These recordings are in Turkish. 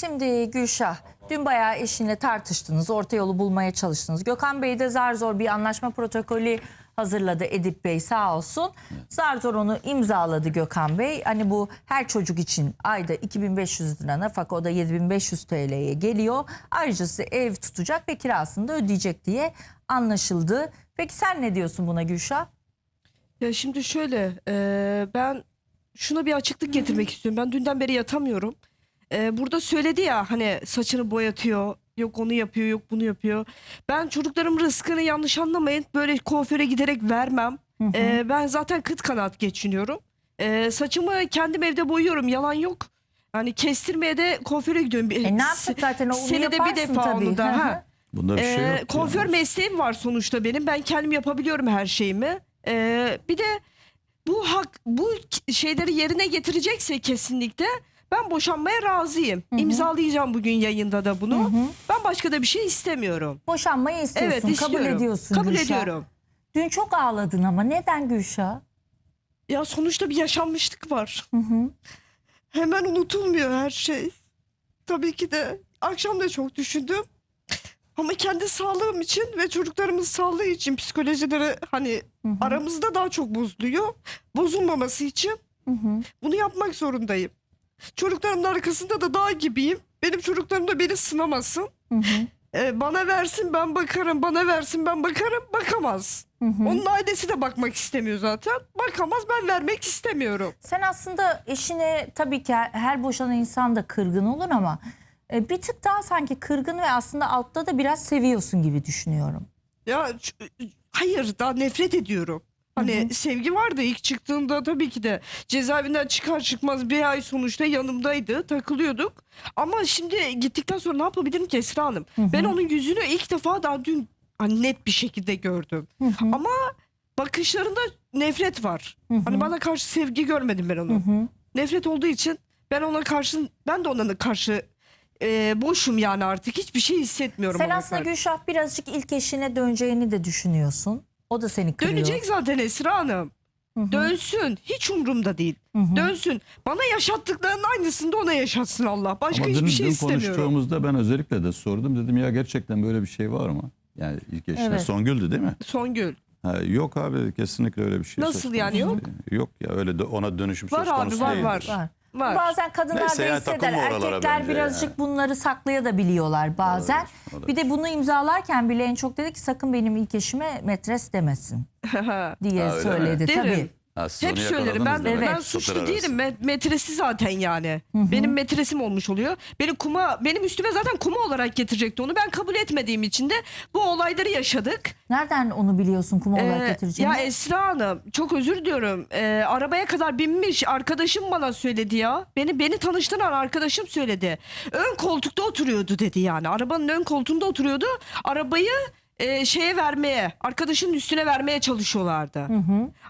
Şimdi Gülşah, dün bayağı eşinle tartıştınız, orta yolu bulmaya çalıştınız. Gökhan Bey de zar zor bir anlaşma protokolü hazırladı Edip Bey sağ olsun. Zar zor onu imzaladı Gökhan Bey. Hani bu her çocuk için ayda 2500 lira nafaka o da 7500 TL'ye geliyor. Ayrıca size ev tutacak ve kirasını da ödeyecek diye anlaşıldı. Peki sen ne diyorsun buna Gülşah? Ya şimdi şöyle e, ben şuna bir açıklık getirmek istiyorum. Ben dünden beri yatamıyorum. E, burada söyledi ya hani saçını boyatıyor. Yok onu yapıyor yok bunu yapıyor. Ben çocuklarım rızkını yanlış anlamayın. Böyle kuaföre giderek vermem. E, ben zaten kıt kanat geçiniyorum. E, saçımı kendim evde boyuyorum yalan yok. Hani kestirmeye de kuaföre gidiyorum. E ne yaptık zaten o onu Senede bir defa tabii. onu da. Hı hı. ha. Bunda bir şey Ee, yok. ki kuaför yani. mesleğim var sonuçta benim. Ben kendim yapabiliyorum her şeyimi. Ee, bir de bu hak bu şeyleri yerine getirecekse kesinlikle ben boşanmaya razıyım. İmzalayacağım bugün yayında da bunu. Ben başka da bir şey istemiyorum. Boşanmayı istiyorsun, Evet kabul istiyorum. ediyorsun Kabul Gülşah. ediyorum. Dün çok ağladın ama neden Gülşah? Ya sonuçta bir yaşanmışlık var. Hemen unutulmuyor her şey. Tabii ki de akşam da çok düşündüm. Ama kendi sağlığım için ve çocuklarımın sağlığı için psikolojileri hani aramızda daha çok bozuluyor. Bozulmaması için bunu yapmak zorundayım. Çocuklarımın arkasında da dağ gibiyim. Benim çocuklarım da beni sınamasın. Ee, bana versin ben bakarım, bana versin ben bakarım. Bakamaz. Onun ailesi de bakmak istemiyor zaten. Bakamaz ben vermek istemiyorum. Sen aslında eşine tabii ki her- boşanan insan da kırgın olur ama e, bir tık daha sanki kırgın ve aslında altta da biraz seviyorsun gibi düşünüyorum. Ya hayır daha nefret ediyorum. Hani sevgi vardı ilk çıktığında tabii ki de cezaevinden çıkar çıkmaz bir ay sonuçta yanımdaydı takılıyorduk. Ama şimdi gittikten sonra ne yapabilirim ki Esra Hanım? Ben onun yüzünü ilk defa daha dün hani net bir şekilde gördüm. Ama bakışlarında nefret var. Hani bana karşı sevgi görmedim ben onu. Nefret olduğu için ben ona karşı ben de ona karşı e, boşum yani artık hiçbir şey hissetmiyorum. Sen aslında karşı. Gülşah birazcık ilk eşine döneceğini de düşünüyorsun. O da seni kırıyor. Dönecek zaten Esra Hanım. Dönsün. Hiç umurumda değil. Dönsün. Bana yaşattıklarının aynısını da ona yaşatsın Allah. Başka Ama hiçbir dün, şey dün istemiyorum. konuştuğumuzda ben özellikle de sordum. Dedim ya gerçekten böyle bir şey var mı? Yani ilk eşine Evet. Songül'dü değil mi? Songül. Ha, yok abi kesinlikle öyle bir şey. Nasıl yani yok? değil. Yok ya öyle de ona dönüşüm Var söz abi, konusu var, değildir. var. Var. Var. Bazen kadınlar Neyse da yani hisseder. takılma oralara Erkekler bence birazcık ya. bunları saklayabiliyorlar bazen. Olabilir, Bir de bunu imzalarken bile en çok dedi ki sakın benim ilk eşime metres demesin diye Ha, öyle söyledi. Tabii. Derim. Ha, siz Hep onu söylerim. yakaladınız Ben, demek ben suçlu arası. değilim. Me- metresi zaten yani. Benim metresim olmuş oluyor. Benim kuma benim üstüme zaten kuma olarak getirecekti onu. Ben kabul etmediğim için de bu olayları yaşadık. Nereden onu biliyorsun kuma olarak Ee, getireceğini? ya Esra Hanım çok özür diliyorum. Ee, arabaya kadar binmiş arkadaşım bana söyledi ya. Beni beni tanıştıran arkadaşım söyledi. Ön koltukta oturuyordu dedi yani. Arabanın ön koltuğunda oturuyordu. Arabayı e, şeye vermeye, arkadaşının üstüne vermeye çalışıyorlardı.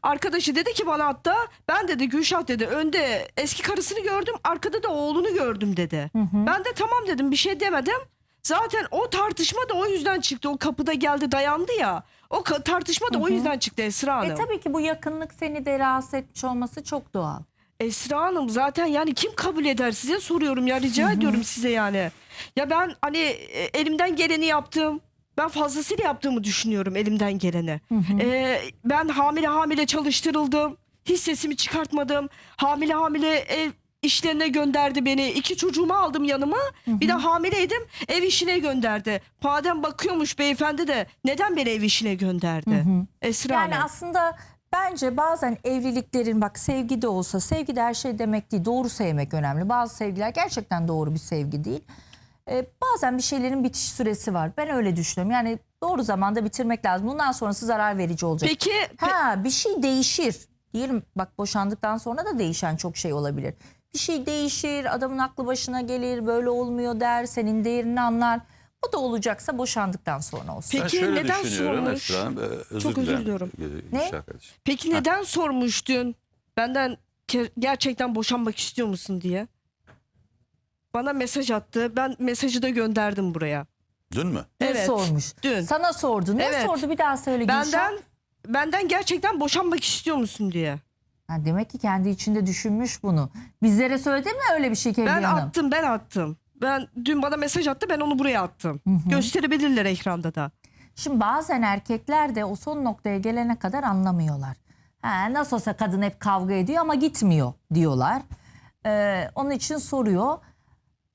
Arkadaşı dedi ki bana hatta ben dedi Gülşah dedi önde eski karısını gördüm, arkada da oğlunu gördüm dedi. Ben de tamam dedim bir şey demedim. Zaten o tartışma da o yüzden çıktı. O kapıda geldi dayandı ya. O tartışma da o yüzden çıktı Esra Hanım. E tabii ki bu yakınlık seni de rahatsız etmiş olması çok doğal. Esra Hanım zaten yani kim kabul eder size soruyorum ya rica ediyorum size yani. Ya ben hani e, elimden geleni yaptım. Ben fazlasıyla yaptığımı düşünüyorum elimden geleni. Ee, ben hamile hamile çalıştırıldım. Hiç sesimi çıkartmadım. Hamile hamile ev işlerine gönderdi beni. İki çocuğumu aldım yanıma. Bir de hamileydim. Ev işine gönderdi. Madem bakıyormuş beyefendi de neden beni ev işine gönderdi? Esra Yani Hanım. aslında bence bazen evliliklerin bak sevgi de olsa sevgi de her şey demek değil. Doğru sevmek önemli. Bazı sevgiler gerçekten doğru bir sevgi değil. Ee, bazen bir şeylerin bitiş süresi var. Ben öyle düşünüyorum. Yani doğru zamanda bitirmek lazım. Bundan sonrası zarar verici olacak. Peki Ha bir şey değişir. Diyelim bak boşandıktan sonra da değişen çok şey olabilir. Bir şey değişir, adamın aklı başına gelir, böyle olmuyor der, senin değerini anlar. Bu da olacaksa boşandıktan sonra olsun. Peki, şöyle neden düşünüyorum sormuş? Esra Hanım, e, özür Çok özür dilerim. diliyorum. Ne? Gülşah kardeşim. Peki neden sormuştun? Benden ke- gerçekten boşanmak istiyor musun diye. Bana mesaj attı. Ben mesajı da gönderdim buraya. Dün mü? Dün Evet, sormuş. dün. Sana sordu. Ne Evet. sordu bir daha söyle Gülşah. Benden benden gerçekten boşanmak istiyor musun diye. Ha, demek ki kendi içinde düşünmüş bunu. Bizlere söyledi mi öyle bir şey Kevin Ben Hanım? attım, ben attım. Ben dün bana mesaj attı ben onu buraya attım. Gösterebilirler ekranda da. Şimdi bazen erkekler de o son noktaya gelene kadar anlamıyorlar. Ha, nasıl olsa kadın hep kavga ediyor ama gitmiyor diyorlar. Ee, onun için soruyor.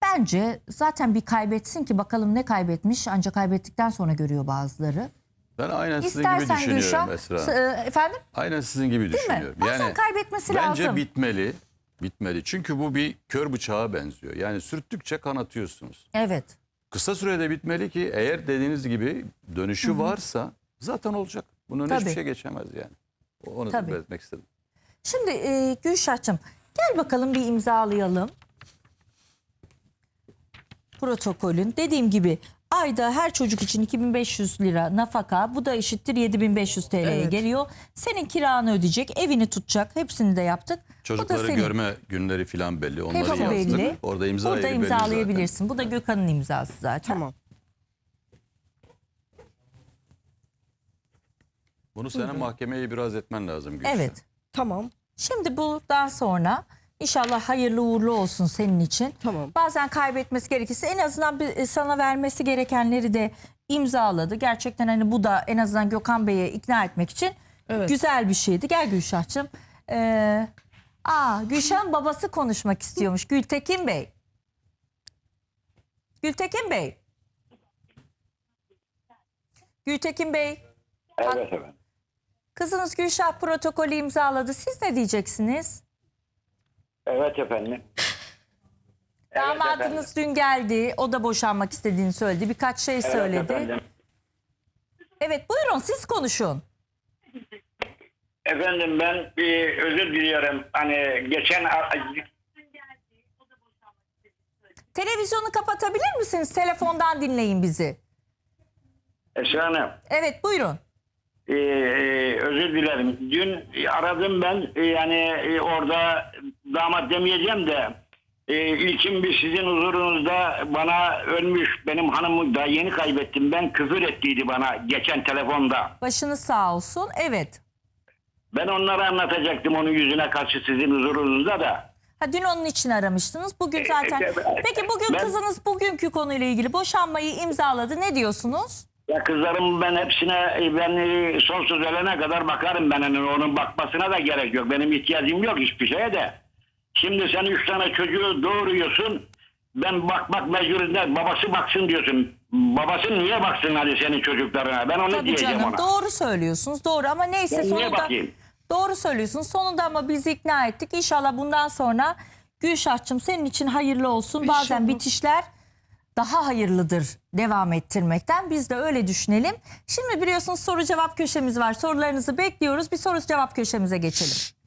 Bence zaten bir kaybetsin ki bakalım ne kaybetmiş ancak kaybettikten sonra görüyor bazıları. Ben aynen sizin gibi İstersen düşünüyorum Gülşah, Esra. e, efendim Aynen sizin gibi değil mi? düşünüyorum. Bazen kaybetmesi bence lazım. bitmeli. Bitmeli. Çünkü bu bir kör bıçağa benziyor. Yani sürttükçe kanatıyorsunuz. Evet. Kısa sürede bitmeli ki eğer dediğiniz gibi dönüşü varsa zaten olacak. Bunun Tabii. hiçbir şey geçemez yani. Onu Tabii. belirtmek istedim. Şimdi e, Gülşah'cığım gel bakalım bir imzalayalım. Protokolün dediğim gibi ayda her çocuk için 2500 lira nafaka bu da eşittir 7500 TL'ye Evet. geliyor. Senin kiranı ödeyecek evini tutacak hepsini de yaptık. bu da Çocukları görme günleri falan belli. Onları yazdık. belli. Orada imza belli imzalayabilirsin. Bu da Gökhan'ın imzası zaten. Tamam. Bunu senin mahkemeye biraz etmen lazım Gülşah. Evet. Tamam. Şimdi bundan sonra inşallah hayırlı uğurlu olsun senin için. Tamam. Bazen kaybetmesi gerekirse en azından bir, e, sana vermesi gerekenleri de imzaladı. Gerçekten hani bu da en azından Gökhan Bey'e ikna etmek için Evet. güzel bir şeydi. Gel Gülşah'cığım. Ee, aa, Gülşah'ın babası konuşmak istiyormuş. Gültekin Bey. Gültekin Bey. Gültekin Bey. Evet efendim. Kızınız Gülşah protokolü imzaladı. Siz ne diyeceksiniz? Evet efendim. Evet Damadınız dün geldi. O da boşanmak istediğini söyledi. Birkaç şey Evet söyledi. efendim. Evet buyurun siz konuşun. Efendim ben bir özür diliyorum. Hani geçen Televizyonu kapatabilir misiniz? Telefondan dinleyin bizi. Esra Hanım Evet buyurun. e, e, özür dilerim. Dün aradım ben e, yani e, orada damat demeyeceğim de e, ilkin bir sizin huzurunuzda bana ölmüş benim hanımı da yeni kaybettim. Ben küfür ettiydi bana geçen telefonda. Başınız sağ olsun. Evet. Ben onlara anlatacaktım onun yüzüne karşı sizin huzurunuzda da. Ha, dün onun için aramıştınız. Bugün zaten. evet. Peki bugün Ben- kızınız bugünkü konuyla ilgili boşanmayı imzaladı. Ne diyorsunuz? Ya kızlarım ben hepsine e, ben e, sonsuz ölene kadar bakarım ben hani onun bakmasına da gerek yok. Benim ihtiyacım yok hiçbir şeye de. Şimdi sen üç tane çocuğu doğuruyorsun. Ben bakmak mecburunda babası baksın diyorsun. Babası niye baksın hadi senin çocuklarına? Ben onu Tabii diyeceğim canım ona. doğru söylüyorsunuz. Doğru ama neyse Ben niye sonunda bakayım? doğru söylüyorsunuz. Sonunda ama bizi ikna ettik. İnşallah bundan sonra Gülşah'cığım senin için hayırlı olsun. Bazen bitişler daha hayırlıdır devam ettirmekten. Biz de öyle düşünelim. Şimdi biliyorsunuz soru cevap köşemiz var. Sorularınızı bekliyoruz. Bir soru cevap köşemize geçelim.